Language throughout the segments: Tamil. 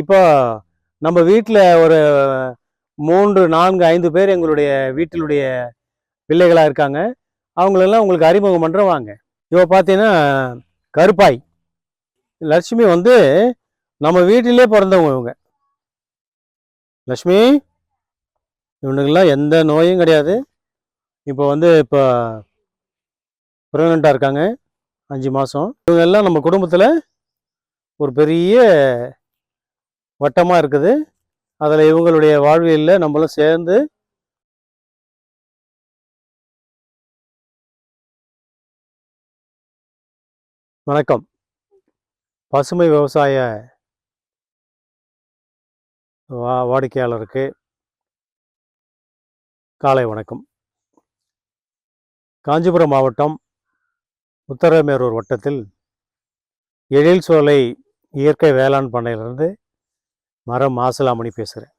இப்போ நம்ம வீட்டில் ஒரு மூன்று நான்கு ஐந்து பேர் எங்களுடைய வீட்டிலுடைய பிள்ளைகளாக இருக்காங்க. அவங்களெல்லாம் உங்களுக்கு அறிமுகம் பண்ணுற வாங்க. இப்போ பார்த்தீங்கன்னா கருப்பாய். லட்சுமி வந்து நம்ம வீட்டிலே பிறந்தவங்க இவங்க. லட்சுமி இவனுக்கெல்லாம் எந்த நோயும் கிடையாது. இப்போ வந்து இப்போ ப்ரெக்னெண்ட்டாக இருக்காங்க. அஞ்சு மாதம் இவங்க எல்லாம் நம்ம குடும்பத்தில் ஒரு பெரிய வட்டமாக இருக்குது. அதில் இவங்களுடைய வாழ்வியலில் நம்மளும் சேர்ந்து வணக்கம். பசுமை விவசாய வா வாடிக்கையாளருக்கு காலை வணக்கம். காஞ்சிபுரம் மாவட்டம் உத்தரமேரூர் வட்டத்தில் எழில் சோலை இயற்கை வேளாண் பண்ணையிலிருந்து மரம் மாசலாமணி பேசுகிறேன்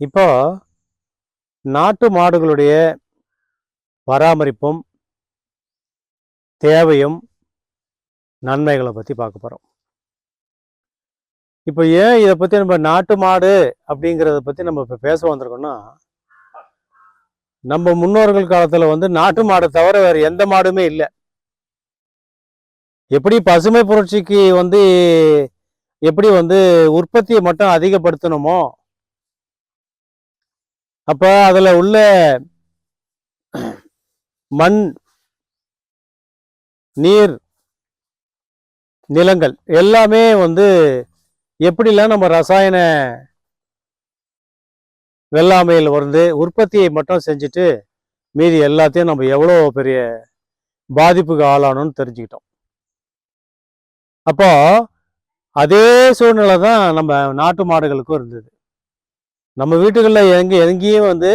இப்போ நாட்டு மாடுகளுடைய பராமரிப்பும் தேவையும் நன்மைகளை பற்றி பார்க்க போகிறோம் இப்போ ஏன் இதை பற்றி நம்ம நாட்டு மாடு அப்படிங்கிறத பற்றி நம்ம இப்போ பேச வந்திருக்கோம்னா நம்ம முன்னோர்கள் காலத்தில் வந்து நாட்டு மாடை தவிர வேறு எந்த மாடுமே இல்லை. எப்படி பசுமை புரட்சிக்கு வந்து எப்படி வந்து உற்பத்தியை மட்டும் அதிகப்படுத்தணுமோ அப்போ அதில் உள்ள மண் நீர் நிலங்கள் எல்லாமே வந்து எப்படிலாம் நம்ம ரசாயன வெள்ளாமையில் வந்து உற்பத்தியை மட்டும் செஞ்சுட்டு மீதி எல்லாத்தையும் நம்ம எவ்வளோ பெரிய பாதிப்புக்கு ஆளானோன்னு தெரிஞ்சுக்கிட்டோம். அப்போ அதே சூழ்நிலை தான் நம்ம நாட்டு மாடுகளுக்கும் இருந்தது. நம்ம வீட்டுகளில் எங்கே எங்கேயும் வந்து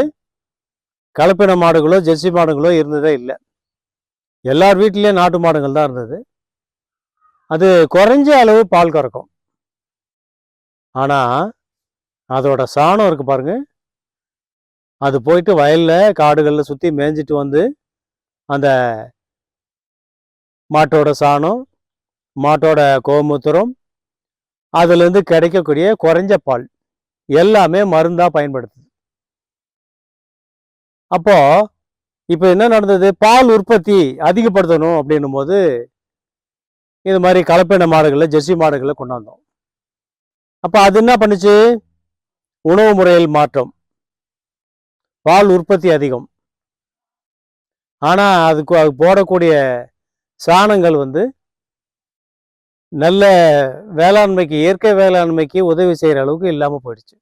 கலப்பின மாடுகளோ ஜெர்சி மாடுகளோ இருந்ததே இல்லை. எல்லார் வீட்லேயும் நாட்டு மாடுகள் தான் இருந்தது. அது குறைஞ்ச அளவு பால் கறக்கும். ஆனால் அதோட சாணம் இருக்கு பாருங்க. அது போயிட்டு வயலில் காடுகளில் சுற்றி மேய்ஞ்சிட்டு வந்து அந்த மாட்டோட சாணம் மாட்டோட கோமூத்திரம் அதுலேருந்து கிடைக்கக்கூடிய குறைஞ்ச பால் எல்லாமே மருந்தாக பயன்படுத்துது. அப்போ இப்போ என்ன நடந்தது? பால் உற்பத்தி அதிகப்படுத்தணும் அப்படின்னும் போது இது மாதிரி கலப்பின மாடுகளை ஜெர்சி மாடுகளை கொண்டாந்தோம் அப்போ அது என்ன பண்ணுச்சு? உணவு முறையில் மாற்றம். பால் உற்பத்தி அதிகம். ஆனால் அதுக்கு அது போடக்கூடிய சாணங்கள் வந்து நல்ல வேளாண்மைக்கு இயற்கை வேளாண்மைக்கு உதவி செய்கிற அளவுக்கு இல்லாமல் போயிடுச்சு.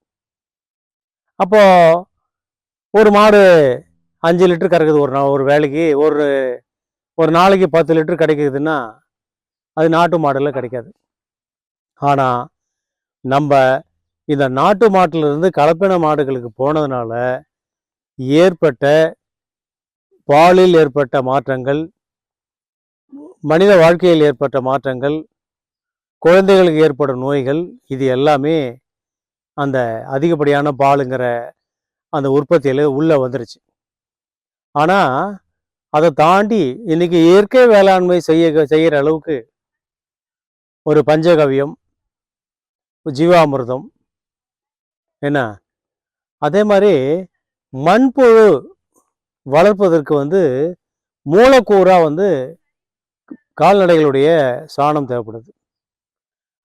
அப்போது ஒரு மாடு அஞ்சு லிட்டர் கறக்குது ஒரு நாள் ஒரு வேலைக்கு. ஒரு ஒரு நாளைக்கு பத்து லிட்டர் கிடைக்குதுன்னா அது நாட்டு மாடுல கிடைக்காது. ஆனால் நம்ம இந்த நாட்டு மாட்டிலிருந்து கலப்பின மாடுகளுக்கு போனதுனால ஏற்பட்ட பாலில் ஏற்பட்ட மாற்றங்கள் மனித வாழ்க்கையில் ஏற்பட்ட மாற்றங்கள் குழந்தைகளுக்கு ஏற்படும் நோய்கள் இது எல்லாமே அந்த அதிகப்படியான பாலுங்கிற அந்த உற்பத்தியில் உள்ளே வந்துருச்சு. ஆனால் அதை தாண்டி இன்னைக்கு இயற்கை வேளாண்மை செய்ய செய்கிற அளவுக்கு ஒரு பஞ்சகவியம் ஜீவாமிர்தம் என்ன? அதே மாதிரி மண்புழு வளர்ப்பதற்கு வந்து மூலக்கூறாக வந்து கால்நடைகளுடைய சாணம் தேவைப்படுது.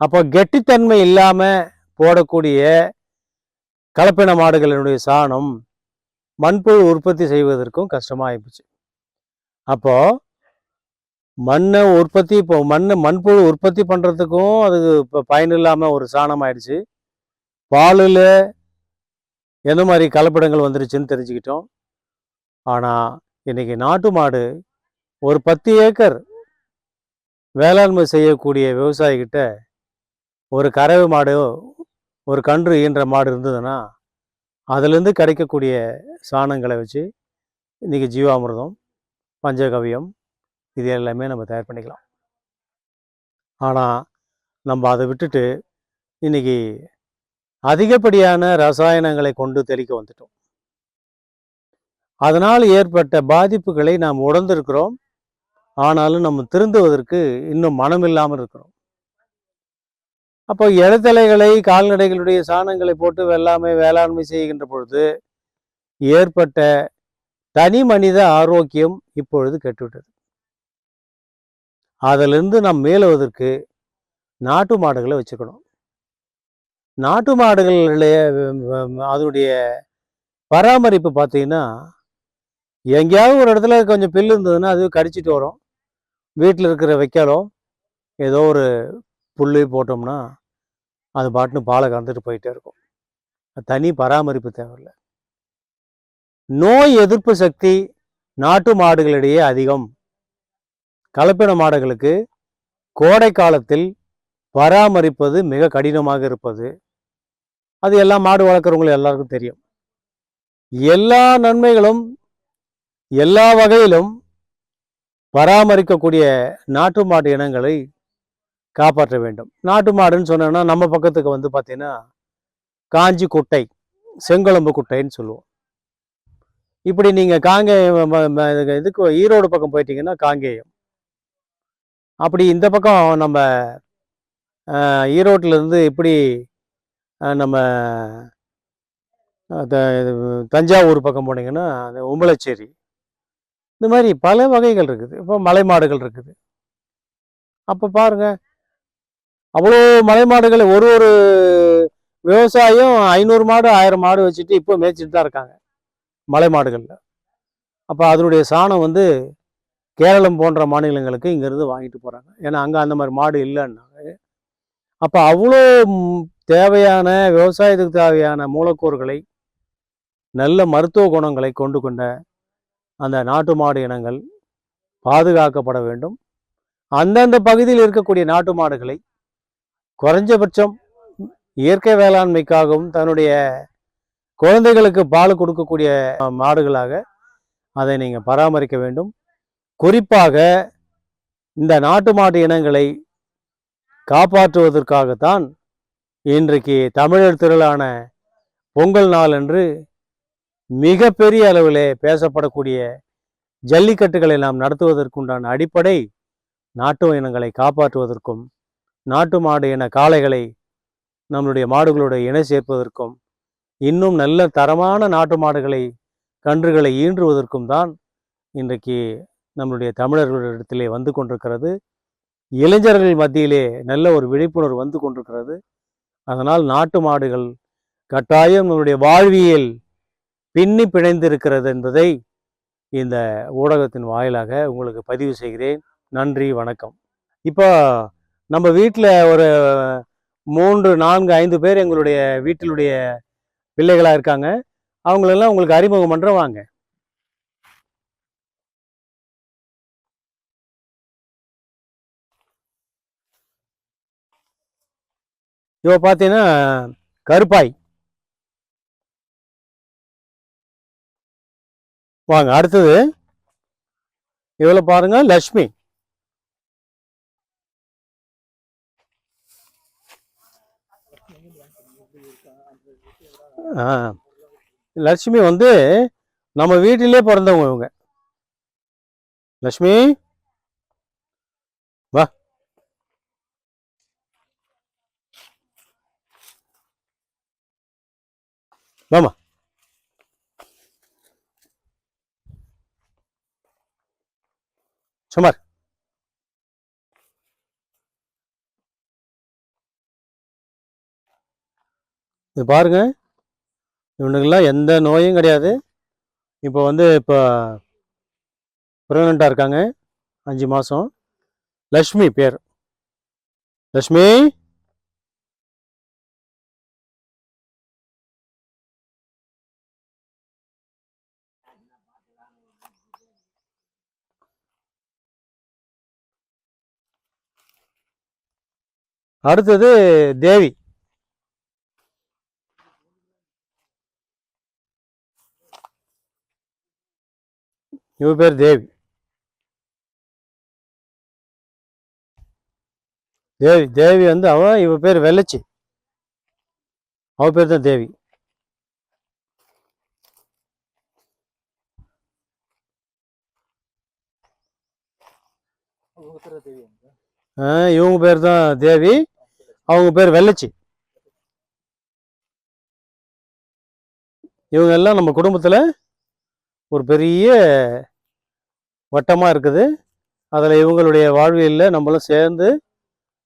அப்போ கெட்டித்தன்மை இல்லாமல் போடக்கூடிய கலப்பின மாடுகளினுடைய சாணம் மண்புழு உற்பத்தி செய்வதற்கும் கஷ்டமாக ஆயிப்போச்சு அப்போ மண்ணை உற்பத்தி இப்போ மண்ணை மண்புழு உற்பத்தி பண்ணுறதுக்கும் அதுக்கு இப்போ பயன் இல்லாமல் ஒரு சாணம் ஆயிடுச்சு பாலில் எந்த மாதிரி கலப்படங்கள் வந்துருச்சுன்னு தெரிஞ்சுக்கிட்டோம். ஆனால் இன்னைக்கு நாட்டு மாடு ஒரு பத்து ஏக்கர் வேளாண்மை செய்யக்கூடிய விவசாயிகிட்ட ஒரு கறவை மாடு ஒரு கன்று ஈன்ற மாடு இருந்ததுன்னா அதுலேருந்து கிடைக்கக்கூடிய சாணங்களை வச்சு இன்றைக்கி ஜீவாமிர்தம் பஞ்சகவியம் இது எல்லாமே நம்ம தயார் பண்ணிக்கலாம். ஆனால் நம்ம அதை விட்டுட்டு இன்னைக்கு அதிகப்படியான ரசாயனங்களை கொண்டு தெளிக்க வந்துட்டோம். அதனால் ஏற்பட்ட பாதிப்புகளை நாம் உணர்ந்திருக்கிறோம். ஆனாலும் நம்ம திருந்துவதற்கு இன்னும் மனம் இல்லாமல் இருக்கிறோம். அப்போ இடைத்தலைகளை கால்நடைகளுடைய சாணங்களை போட்டு வெள்ளாமை வேளாண்மை செய்கின்ற பொழுது ஏற்பட்ட தனி மனித ஆரோக்கியம் இப்பொழுது கெட்டுவிட்டது. அதிலிருந்து நாம் மேலுவதற்கு நாட்டு மாடுகளை வச்சுக்கணும். நாட்டு மாடுகளுடைய அதனுடைய பராமரிப்பு பார்த்தீங்கன்னா எங்கேயாவது ஒரு இடத்துல கொஞ்சம் பில்லு இருந்ததுன்னா அது கடிச்சிட்டு வரும். வீட்டில் இருக்கிற வைக்காலோ ஏதோ ஒரு புல்லு போட்டோம்னா அது பாட்டுன்னு பாலை கறந்துட்டு போயிட்டே இருக்கும். தனி பராமரிப்பு தேவையில்லை. நோய் எதிர்ப்பு சக்தி நாட்டு மாடுகளிடையே அதிகம். கலப்பின மாடுகளுக்கு கோடை காலத்தில் பராமரிப்பது மிக கடினமாக இருப்பது. அது எல்லா மாடு வளர்க்குறவங்களும் எல்லாருக்கும் தெரியும். எல்லா நன்மைகளும் எல்லா வகையிலும் பராமரிக்கக்கூடிய நாட்டு மாட்டு இனங்களை காப்பாற்ற வேண்டும். நாட்டு மாடுன்னு சொன்னோன்னா நம்ம பக்கத்துக்கு வந்து பார்த்தீங்கன்னா காஞ்சி குட்டை செங்கொழம்பு குட்டைன்னு சொல்லுவோம். இப்படி நீங்கள் காங்கேயம் இதுக்கு ஈரோடு பக்கம் போயிட்டீங்கன்னா காங்கேயம். அப்படி இந்த பக்கம் நம்ம ஈரோட்டிலேருந்து இருந்து இப்படி நம்ம த- இது, தஞ்சாவூர் பக்கம் போனீங்கன்னா அந்த உம்பளச்சேரி. இந்த மாதிரி பல வகைகள் இருக்குது. இப்போ மலை மாடுகள் இருக்குது. அப்போ பாருங்கள் அவ்வளோ மலை மாடுகளை ஒரு ஒரு விவசாயம் ஐநூறு மாடு ஆயிரம் மாடு வச்சுட்டு இப்போ மேய்ச்சிட்டு தான் இருக்காங்க மலை மாடுகளில். அப்போ அதனுடைய சாணம் வந்து கேரளம் போன்ற மாநிலங்களுக்கு இங்கேருந்து வாங்கிட்டு போகிறாங்க ஏன்னா அங்கே அந்த மாதிரி மாடு இல்லைன்னாங்க. அப்போ அவ்வளோ தேவையான விவசாயத்துக்கு தேவையான மூலக்கூறுகளை நல்ல மருத்துவ குணங்களை கொண்டு கொண்ட அந்த நாட்டு மாடு இனங்கள் பாதுகாக்கப்பட வேண்டும். அந்தந்த பகுதியில் இருக்கக்கூடிய நாட்டு மாடுகளை குறைஞ்சபட்சம் இயற்கை வேளாண்மைக்காகவும் தன்னுடைய குழந்தைகளுக்கு பால் கொடுக்கக்கூடிய மாடுகளாக அதை நீங்கள் பராமரிக்க வேண்டும். குறிப்பாக இந்த நாட்டு மாட்டு இனங்களை காப்பாற்றுவதற்காகத்தான் இன்றைக்கு தமிழர் திருளான பொங்கல் நாள் அன்று மிகப்பெரிய அளவிலே பேசப்படக்கூடிய ஜல்லிக்கட்டுகளை நாம் நடத்துவதற்குண்டான அடிப்படை நாட்டு இனங்களை காப்பாற்றுவதற்கும் நாட்டு மாடு என காளைகளை நம்மளுடைய மாடுகளுடைய இணை சேர்ப்பதற்கும் இன்னும் நல்ல தரமான நாட்டு மாடுகளை கன்றுகளை ஈன்றுவதற்கும் தான் இன்றைக்கு நம்மளுடைய தமிழர்களிடத்திலே வந்து கொண்டிருக்கிறது. இளைஞர்கள் மத்தியிலே நல்ல ஒரு விழிப்புணர்வு வந்து கொண்டிருக்கிறது. அதனால் நாட்டு மாடுகள் கட்டாயம் நம்மளுடைய வாழ்வியல் பின்னி பிணைந்திருக்கிறது என்பதை இந்த ஊடகத்தின் வாயிலாக உங்களுக்கு பதிவு செய்கிறேன். நன்றி வணக்கம். இப்போ நம்ம வீட்டில் ஒரு மூன்று நான்கு ஐந்து பேர் எங்களுடைய வீட்டிலுடைய பிள்ளைகளாக இருக்காங்க. அவங்களெல்லாம் உங்களுக்கு அறிமுகம் பண்ணுற வாங்க. இவ பார்த்தீங்கன்னா கருப்பாய். வாங்க அடுத்தது. இவளை பாருங்க லக்ஷ்மி லட்சுமி வந்து நம்ம வீட்டிலே பிறந்தவங்க இவங்க. லட்சுமி? வா. வாமா சுமார். இது பாருங்கள் இவனுக்கெல்லாம் எந்த நோயும் கிடையாது. இப்போ வந்து இப்போ ப்ரெக்னெண்ட்டாக இருக்காங்க. அஞ்சு மாதம் லக்ஷ்மி பேர். லக்ஷ்மி? அடுத்தது தேவி. இவ பேர் தேவி. தேவி தேவி வந்து அவ இவ பேர் வெள்ளச்சி. அவ பேர் தான் தேவி. ஆ, இவங்க பேர் தான் தேவி. அவங்க பேர் வெள்ளச்சி. இவங்க எல்லாம் நம்ம குடும்பத்தில் ஒரு பெரிய வட்டமாக இருக்குது அதில் இவங்களுடைய வாழ்வியலில் நம்மளும் சேர்ந்து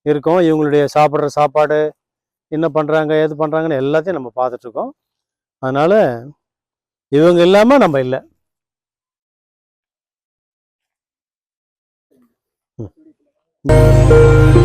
இருக்கோம். இவங்களுடைய சாப்பிட்ற சாப்பாடு என்ன பண்ணுறாங்க ஏது பண்ணுறாங்கன்னு எல்லாத்தையும் நம்ம பார்த்துட்ருக்கோம். அதனால் இவங்க இல்லாமல் நம்ம இல்லை. ம்.